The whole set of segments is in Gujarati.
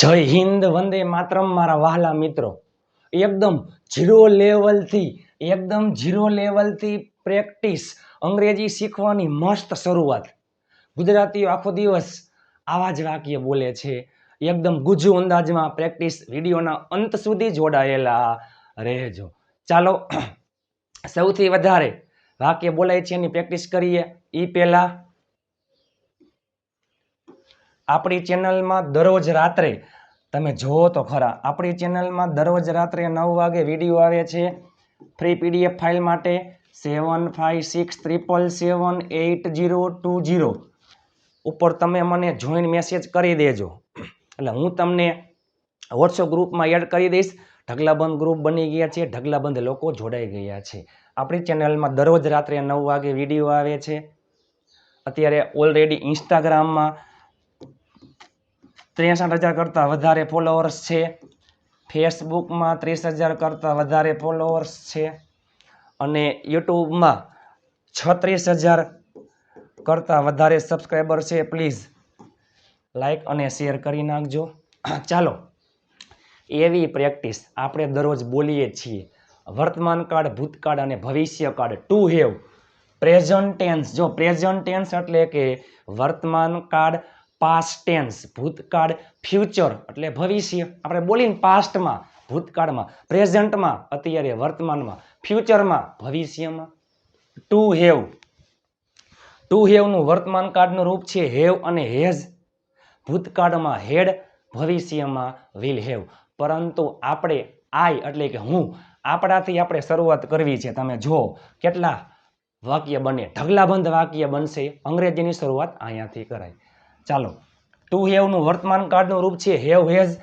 જય હિન્દ, વંદે માતરમ, મારા વહાલા મિત્રો. એકદમ ઝીરો લેવલથી એકદમ ઝીરો લેવલથી પ્રેક્ટિસ અંગ્રેજી શીખવાની મસ્ત શરૂઆત. ગુજરાતીઓ આખો દિવસ આવા જ વાક્ય બોલે છે. એકદમ ગુજુ અંદાજમાં પ્રેક્ટિસ વિડીયોના અંત સુધી જોડાયેલા રહેજો. ચાલો, સૌથી વધારે વાક્ય બોલાય છે એની પ્રેક્ટિસ કરીએ. એ પહેલાં આપણી ચેનલમાં દરરોજ રાત્રે, તમે જુઓ તો ખરા, આપણી ચેનલમાં દરરોજ રાત્રે નવ વાગે વીડિયો આવે છે. ફ્રી પીડીએફ ફાઇલ માટે seven five six triple seven eight zero two zero ઉપર તમે મને જોઈન મેસેજ કરી દેજો. એટલે હું તમને વોટ્સઅપ ગ્રુપમાં એડ કરી દઈશ. ઢગલાબંધ ગ્રુપ બની ગયા છે, ઢગલાબંધ લોકો જોડાઈ ગયા છે. આપણી ચેનલમાં દરરોજ રાત્રે નવ વાગે વીડિયો આવે છે. અત્યારે ઓલરેડી ઇન્સ્ટાગ્રામમાં ત્રેસઠ હજાર કરતાં વધારે ફોલોઅર્સ છે. ફેસબુકમાં ત્રીસ હજાર કરતાં વધારે ફોલોઅર્સ છે. અને યુટ્યુબમાં છત્રીસ હજાર કરતાં વધારે સબસ્ક્રાઈબર છે. પ્લીઝ લાઈક અને શેર કરી નાખજો. ચાલો, એવી પ્રેક્ટિસ આપણે દરરોજ બોલીએ છીએ. વર્તમાન કાળ, ભૂતકાળ અને ભવિષ્યકાળ ટુ હેવ પ્રેઝન્ટ ટેન્સ જો પ્રેઝન્ટ ટેન્સ એટલે કે વર્તમાન કાળ પાસ્ટ ટેન્સ ભૂતકાળ ફ્યુચર એટલે ભવિષ્ય. આપણે બોલીને પાસ્ટમાં ભૂતકાળમાં પ્રેઝન્ટમાં અત્યારે વર્તમાનમાં ફ્યુચરમાં ભવિષ્યમાં. ટુ હેવ ટુ હેવનું વર્તમાન કાળનું રૂપ છે હેવ અને હેઝ ભૂતકાળમાં હેડ ભવિષ્યમાં વિલ હેવ પરંતુ આપણે આઈ એટલે કે હું, આપણાથી આપણે શરૂઆત કરવી છે. તમે જુઓ, કેટલા વાક્ય બને. ઢગલાબંધ વાક્ય બનશે. અંગ્રેજીની શરૂઆત અહીંયાથી કરાય. ચાલો. ટુ હેવનું વર્તમાન કાળનું રૂપ છે, હેવ હેઝ,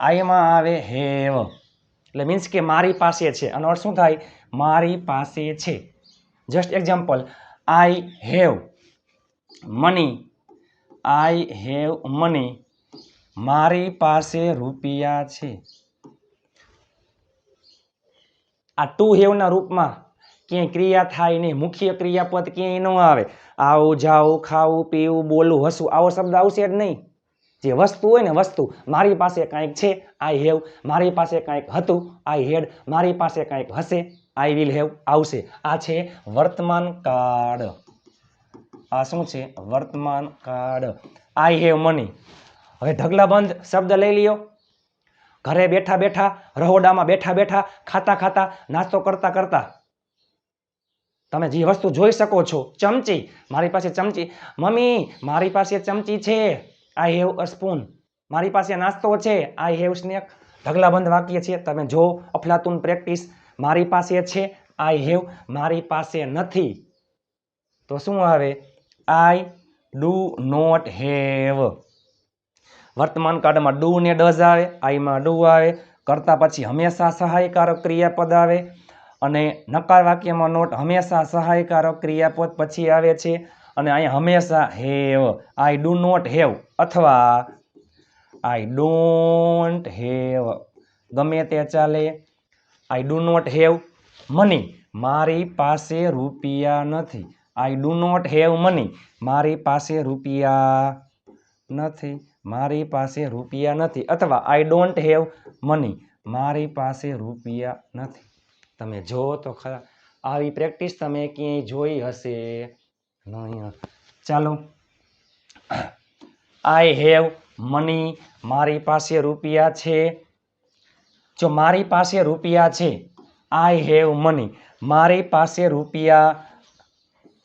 આઈમાં આવે હેવ. એટલે મીન્સ કે મારી પાસે છે. આનો અર્થ શું થાય? મારી પાસે છે. Just example I have money I have money મારી પાસે રૂપિયા છે. આ ટુ હેવના રૂપમાં ક્યાંય ક્રિયા થાય નહીં. મુખ્ય ક્રિયાપદ ક્યાંય ન આવે. આવું જાવું, ખાવું, પીવું, બોલવું, હસવું, આવો શબ્દ આવશે જ નહીં. જે વસ્તુ હોય ને વસ્તુ, મારી પાસે કાંઈક છે આઈ હેવ મારી પાસે કાંઈક હતું આઈ હેડ મારી પાસે કાંઈક હશે આઈ વિલ હેવ આવશે. આ છે વર્તમાન કાળ. આ શું છે? વર્તમાન કાળ. આઈ હેવ મની હવે ઢગલાબંધ શબ્દ લઈ લ્યો. ઘરે બેઠા બેઠા, રહોડામાં બેઠા બેઠા, ખાતા ખાતા, નાસ્તો કરતા કરતા. તમે જે વસ્તુ જોઈ શકો છો, ચમચી, મારી પાસે ચમચી. મમ્મી, મારી પાસે ચમચી છે. આઈ હેવ અ સ્પૂન મારી પાસે નાસ્તો છે. આઈ હેવ સ્નેક ઢગલાબંધ વાક્ય છે. તમે જો અફલાતુન પ્રેક્ટિસ, મારી પાસે છે. આઈ હેવ મારી પાસે નથી. તો શું આવે? આઈ ડુ નોટ હેવ વર્તમાન કાળમાં ડુ ને ડઝ આવે આઈમાં ડુ આવે. કરતા પછી હંમેશા સહાયકારક ક્રિયાપદ આવે. અને નકાર વાક્યમાં નોટ હંમેશા સહાયકારક ક્રિયાપદ પછી આવે છે અને અહીંયા હંમેશા have I do not have અથવા આઈ ડોન્ટ હેવ ગમે તે ચાલે I do not have money મારી પાસે રૂપિયા નથી. I do not have money મારી પાસે રૂપિયા નથી. મારી પાસે રૂપિયા નથી. અથવા આઈ ડોન્ટ હેવ મની મારી પાસે રૂપિયા નથી. તમે જો તો ખરા. આવી પ્રેક્ટિસ તમે ક્યાંય જોઈ હશે? નહીં ચાલો. I have money. મારી પાસે રૂપિયા છે. જો મારી પાસે રૂપિયા છે, આઈ હેવ મની. મારી પાસે રૂપિયા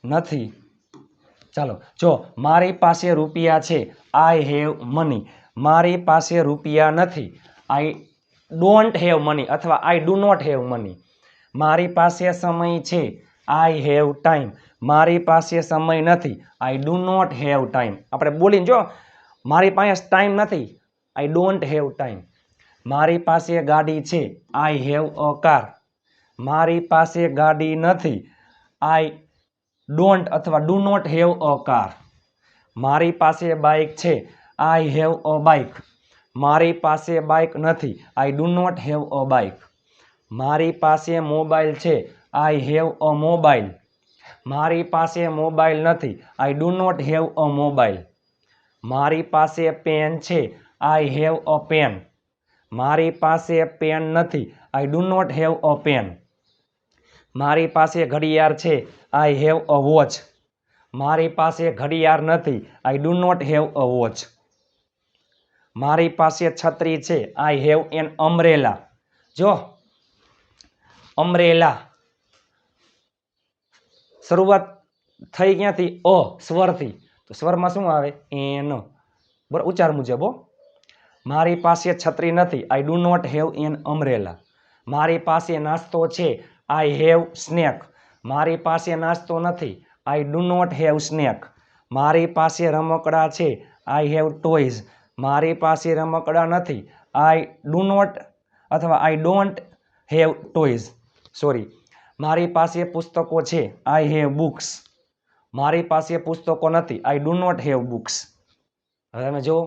નથી. ચાલો. જો મારી પાસે રૂપિયા છે, આઈ હેવ મની. મારી પાસે રૂપિયા નથી. આઈ ડોન્ટ હેવ મની અથવા I do not have money. મારી પાસે સમય છે. આઈ હેવ ટાઈમ મારી પાસે સમય નથી. I do not have time આપણે બોલીને જો, મારી પાસે ટાઈમ નથી. આઈ ડોન્ટ હેવ ટાઈમ મારી પાસે ગાડી છે. આઈ હેવ અ કાર મારી પાસે ગાડી નથી. આઈ ડોન્ટ અથવા do not have a car મારી પાસે બાઇક છે. આઈ હેવ અ બાઇક મારી પાસે બાઇક નથી. I do not have a bike મારી પાસે મોબાઈલ છે. આઈ હેવ અ મોબાઈલ મારી પાસે મોબાઈલ નથી. I do not have a mobile મારી પાસે પેન છે. આઈ હેવ અ પેન મારી પાસે પેન નથી. I do not have a pen મારી પાસે ઘડિયાળ છે. આઈ હેવ અ વોચ મારી પાસે ઘડિયાળ નથી. I do not have a watch મારી પાસે છત્રી છે. આઈ હેવ એન અમરેલા જો અમરેલા. શરૂઆત થઈ ક્યાંથી? અ, સ્વરથી. તો સ્વરમાં શું આવે? એન. બરાબર, ઉચ્ચાર મુજબ, હો. મારી પાસે છત્રી નથી. I do not have an umbrella મારી પાસે નાસ્તો છે. આઈ હેવ સ્નેક મારી પાસે નાસ્તો નથી. I do not have snack મારી પાસે રમકડા છે. આઈ હેવ ટોયઝ મારી પાસે રમકડા નથી. આઈ ડુ નોટ અથવા I don't have toys sorry મારી પાસે પુસ્તકો છે. આઈ હેવ બુક્સ મારી પાસે પુસ્તકો નથી. I do not have books હવે તમે જુઓ.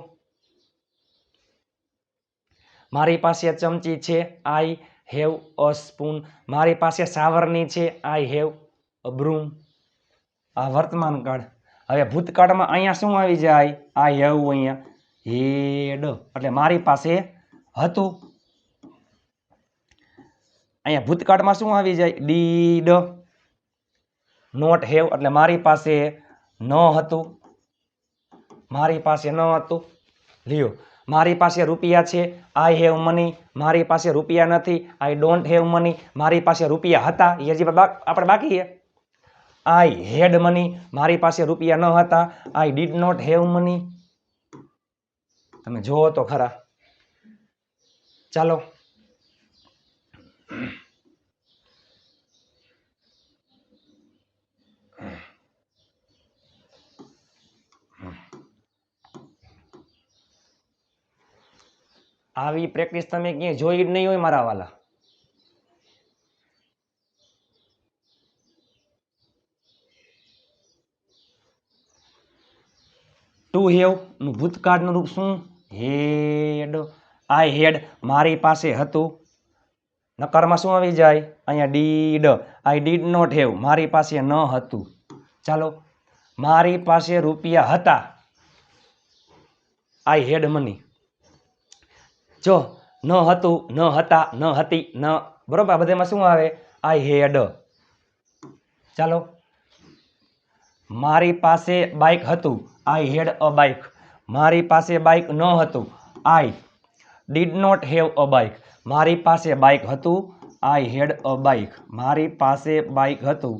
મારી પાસે ચમચી છે. આઈ હેવ અ સ્પૂન મારી પાસે સાવરની છે. આઈ હેવ અ બ્રૂમ આ વર્તમાન કાળ. હવે ભૂતકાળમાં અહીંયા શું આવી જાય? આઈ હેવ અહીંયા હેડ. એટલે મારી પાસે હતું. અહીંયા ભૂતકાળમાં શું આવી જાય? ડીડ. નોટ હેવ, એટલે મારી પાસે ન હતું. મારી પાસે ન હતું. લ્યો, મારી પાસે રૂપિયા છે. આઈ હેવ મની મારી પાસે રૂપિયા નથી. આઈ ડોન્ટ હેવ મની મારી પાસે રૂપિયા હતા. એ હજી આપણે બાકી છે. આઈ હેડ મની મારી પાસે રૂપિયા ન હતા. I did not have money તમે જુઓ તો ખરા. ચાલો. આવી પ્રેક્ટિસ તમે ક્યાંય જોઈ જ નહીં હોય મારા વાલા. ટુ હેવ, નું ભૂતકાળનું રૂપ શું? હેડ આઈ હેડ મારી પાસે હતું. નકારમાં શું આવી જાય? અહીંયા did. I did not have મારી પાસે ન હતું. ચાલો, મારી પાસે રૂપિયા હતા. આઈ હેડ મની જો, ન હતું, ન હતા, ન હતી, ન. બરોબર, આ બધામાં શું આવે? આઈ હેડ ચાલો, મારી પાસે બાઇક હતું. આઈ હેડ અ બાઇક મારી પાસે બાઇક ન હતું. I did not have a bike મારી પાસે બાઇક હતું. આઈ હેડ અ બાઇક મારી પાસે બાઇક હતું.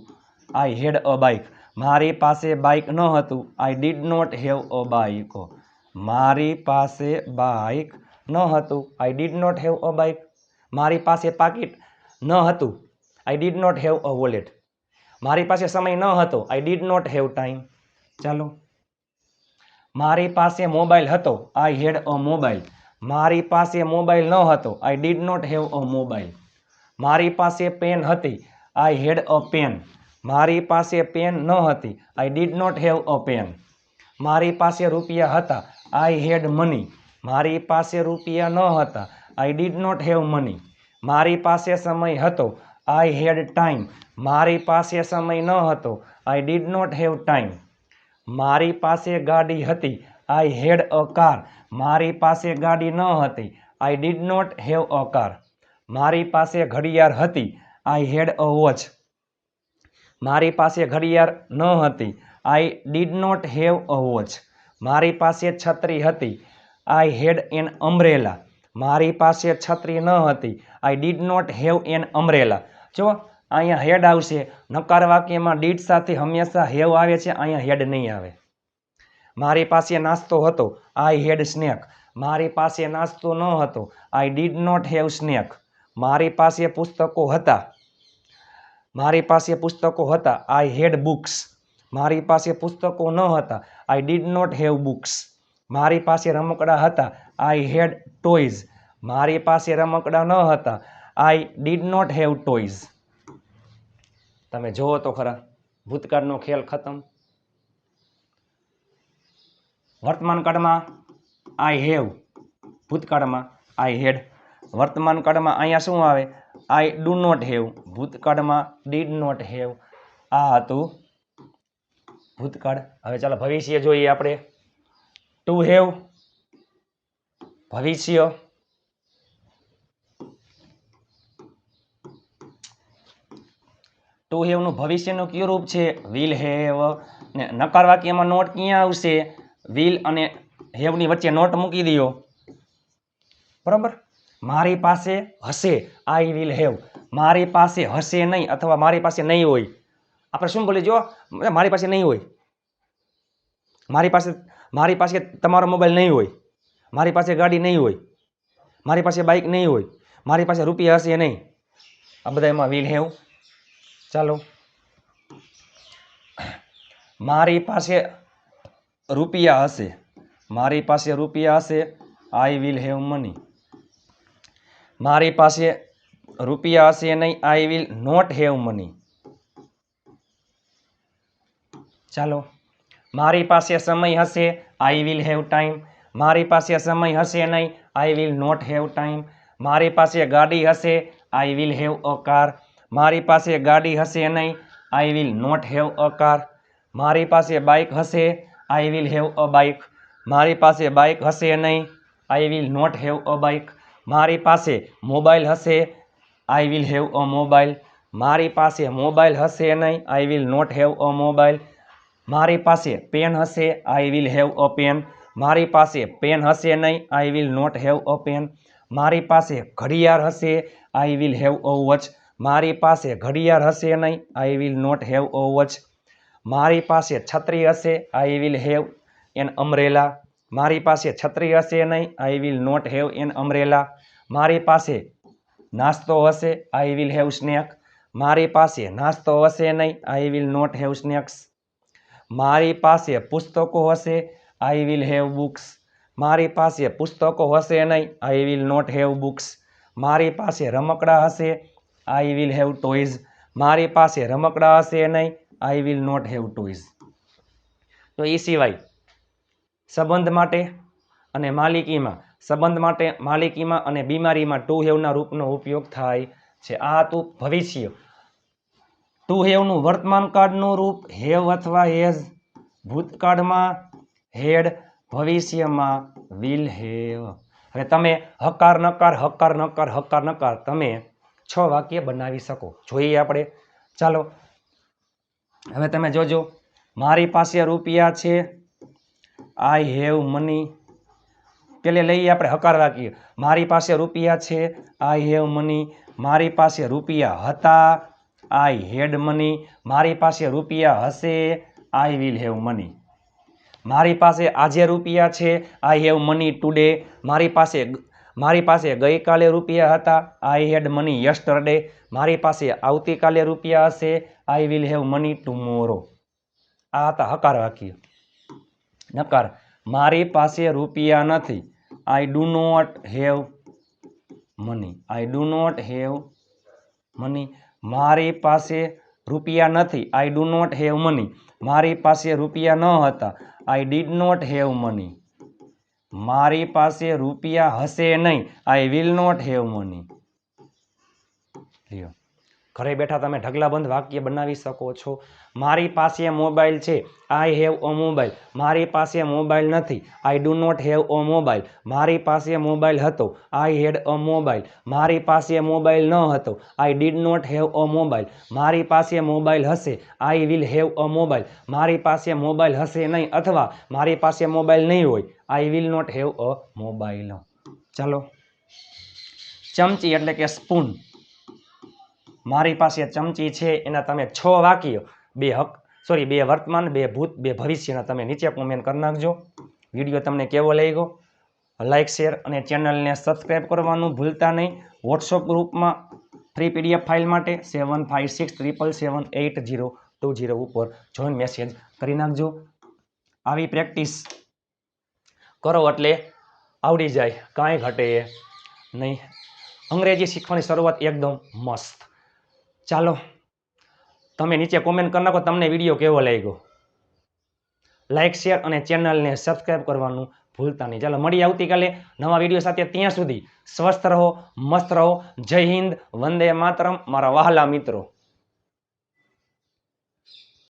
આઈ હેડ અ બાઇક મારી પાસે બાઇક ન હતું. I did not have a bike મારી પાસે બાઇક ન હતું. I did not have a bike મારી પાસે પાકીટ ન હતું. I did not have a wallet મારી પાસે સમય ન હતો. I did not have time ચાલો. મારી પાસે મોબાઈલ હતો. આઈ હેડ અ મોબાઈલ મારી પાસે મોબાઈલ ન હતો. I did not have a mobile મારી પાસે પેન હતી. આઈ હેડ અ પેન મારી પાસે પેન ન હતી. I did not have a pen મારી પાસે રૂપિયા હતા. આઈ હેડ મની મારી પાસે રૂપિયા ન હતા. I did not have money મારી પાસે સમય હતો. આઈ હેડ ટાઈમ મારી પાસે સમય ન હતો. I did not have time મારી પાસે ગાડી હતી. આઈ હેડ અ કાર મારી પાસે ગાડી ન હતી. I did not have a car મારી પાસે ઘડિયાળ હતી. આઈ હેડ અ વોચ મારી પાસે ઘડિયાળ ન હતી. I did not have a watch મારી પાસે છત્રી હતી. આઈ હેડ એન અમ્બ્રેલા મારી પાસે છત્રી ન હતી. I did not have an umbrella જો, અહીંયા હેડ આવશે. નકાર વાક્યમાં ડીડ સાથે હંમેશા હેવ આવે છે, અહીંયા હેડ નહીં આવે. મારી પાસે નાસ્તો હતો. આઈ હેડ સ્નેક મારી પાસે નાસ્તો ન હતો. I did not have snack મારી પાસે પુસ્તકો હતા. મારી પાસે પુસ્તકો હતા. આઈ હેડ બુક્સ મારી પાસે પુસ્તકો ન હતા. I did not have books મારી પાસે રમકડા હતા. આઈ હેડ ટોયઝ મારી પાસે રમકડા ન હતા. I did not have toys તમે જોવો તો ખરા. ભૂતકાળનો ખેલ ખતમ. વર્તમાન કાળમાં આઈ હેવ. ભૂતકાળમાં આઈ હેડ. વર્તમાન કાળમાં અહીંયા શું આવે? I do not have. ભૂતકાળમાં ડીડ નોટ હેવ. આ હતું ભૂતકાળ. હવે ચાલો ભવિષ્ય જોઈએ આપણે. To have. ભવિષ્ય. ટુ હેવનું ભવિષ્યનું કયું રૂપ છે? Will have. ને નકાર વાક્યમાં નોટ ક્યાં આવશે? વિલ અને હેવની વચ્ચે નોટ મૂકી દો બરાબર? મારી પાસે હશે આઈ વિલ હેવ. મારી પાસે હશે નહીં અથવા મારી પાસે નહીં હોય. આપણે શું બોલી જો? મારી પાસે નહીં હોય. મારી પાસે મારી પાસે તમારો મોબાઈલ નહીં હોય. મારી પાસે ગાડી નહીં હોય. મારી પાસે બાઇક નહીં હોય. મારી પાસે રૂપિયા હશે નહીં. આ બધા એમાં વિલ હેવ. ચાલો. મારી પાસે રૂપિયા હશે. મારી પાસે રૂપિયા હશે. આઈ વિલ હેવ મની મારી પાસે રૂપિયા હશે નહીં. I will not have money ચાલો. મારી પાસે સમય હશે. આઈ વિલ હેવ ટાઈમ મારી પાસે સમય હશે નહીં. I will not have time મારી પાસે ગાડી હશે. I will have a car મારી પાસે ગાડી હશે નહીં. I will not have a car મારી પાસે બાઇક હશે. I will have a bike મારી પાસે બાઇક હશે નહીં. I will not have a bike મારી પાસે મોબાઈલ હશે. I will have a mobile મારી પાસે મોબાઈલ હશે નહીં. I will not have a mobile મારી પાસે પેન હશે. I will have a pen મારી પાસે પેન હશે નહીં. I will not have a pen મારી પાસે ઘડિયાળ હશે. I will have a watch મારી પાસે ઘડિયાળ હશે નહીં. I will not have a watch મારી પાસે છત્રી હશે I will have an umbrella મારી પાસે છત્રી હશે નહીં I will not have an umbrella મારી પાસે નાસ્તો હશે આઈ વિલ હેવ સ્નેક મારી પાસે નાસ્તો હશે નહીં I will not have snacks મારી પાસે પુસ્તકો હશે આઈ વિલ હેવ બુક્સ મારી પાસે પુસ્તકો હશે નહીં I will not have books મારી પાસે રમકડા હશે આઈ વિલ હેવ ટોયઝ મારી પાસે રમકડા હશે નહીં I will not have toys તો એ સિવાય સંબંધ માટે અને માલિકીમાં, સંબંધ માટે માલિકીમાં અને બીમારીમાં ટુ હેવના રૂપનો ઉપયોગ થાય છે. આ હતું ભવિષ્ય. ટુ હેવનું વર્તમાન કાળનું રૂપ હેવ અથવા હેઝ ભૂતકાળમાં હેડ ભવિષ્યમાં વિલ હેવ હવે તમે હકાર, નકાર હકાર નકાર હકાર, નકાર, તમે છ વાક્ય બનાવી શકો. જોઈએ આપણે. ચાલો. હવે તમે જોજો, મારી પાસે રૂપિયા છે. આઈ હેવ મની પેલે લઈએ આપણે હકાર વાક્ય મારી પાસે રૂપિયા છે આઈ હેવ મની મારી પાસે રૂપિયા હતા આઈ હેડ મની મારી પાસે રૂપિયા હશે આઈ વિલ હેવ મની મારી પાસે આજે રૂપિયા છે આઈ હેવ મની ટુડે મારી પાસે મારી પાસે ગઈકાલે રૂપિયા હતા. આઈ હેડ મની યસ્ટરડે મારી પાસે આવતીકાલે રૂપિયા હશે. I will have money tomorrow આ હતા હકાર વાક્ય. નકાર, મારી પાસે રૂપિયા નથી. I do not have money I do not have money મારી પાસે રૂપિયા નથી. I do not have money મારી પાસે રૂપિયા ન હતા. I did not have money મારી પાસે રૂપિયા હશે નહીં. I will not have money લ્યો. ઘરે બેઠા તમે ઢગલાબંધ વાક્ય બનાવી શકો છો. મારી પાસે મોબાઈલ છે. આઈ હેવ અ મોબાઈલ મારી પાસે મોબાઈલ નથી. I do not have a mobile મારી પાસે મોબાઈલ હતો. આઈ હેડ અ મોબાઈલ મારી પાસે મોબાઈલ ન હતો. I did not have a mobile મારી પાસે મોબાઈલ હશે. I will have a mobile મારી પાસે મોબાઈલ હશે નહીં અથવા મારી પાસે મોબાઈલ નહીં હોય. I will not have a mobile ચાલો. ચમચી એટલે કે સ્પૂન. મારી પાસે ચમચી છે, એના તમે છ વાક્યો, બે હક સોરી બે વર્તમાન, બે ભૂત, બે ભવિષ્યના તમે નીચે કોમેન્ટ કરી નાખજો. વીડિયો તમને કેવો લાગ્યો? લાઇક શેર અને ચેનલને સબસ્ક્રાઈબ કરવાનું ભૂલતા નહીં. વોટ્સઅપ ગ્રુપમાં ફ્રી પીડીએફ ફાઇલ માટે seven five six triple seven eight zero two zero ઉપર જોઈન મેસેજ કરી નાખજો. આવી પ્રેક્ટિસ કરો એટલે આવડી જાય, કાંઈ ઘટે નહીં. અંગ્રેજી શીખવાની શરૂઆત એકદમ મસ્ત. ચાલો, તમે નીચે કોમેન્ટ કરી નાખો, તમને વીડિયો કેવો લાગ્યો? લાઇક શેર અને ચેનલને સબસ્ક્રાઈબ કરવાનું ભૂલતા નહીં. ચાલો, મળીએ આવતીકાલે નવા વીડિયો સાથે ત્યાં સુધી. સ્વસ્થ રહો, મસ્ત રહો. જય હિન્દ, વંદે માતરમ. મારા વહાલા મિત્રો.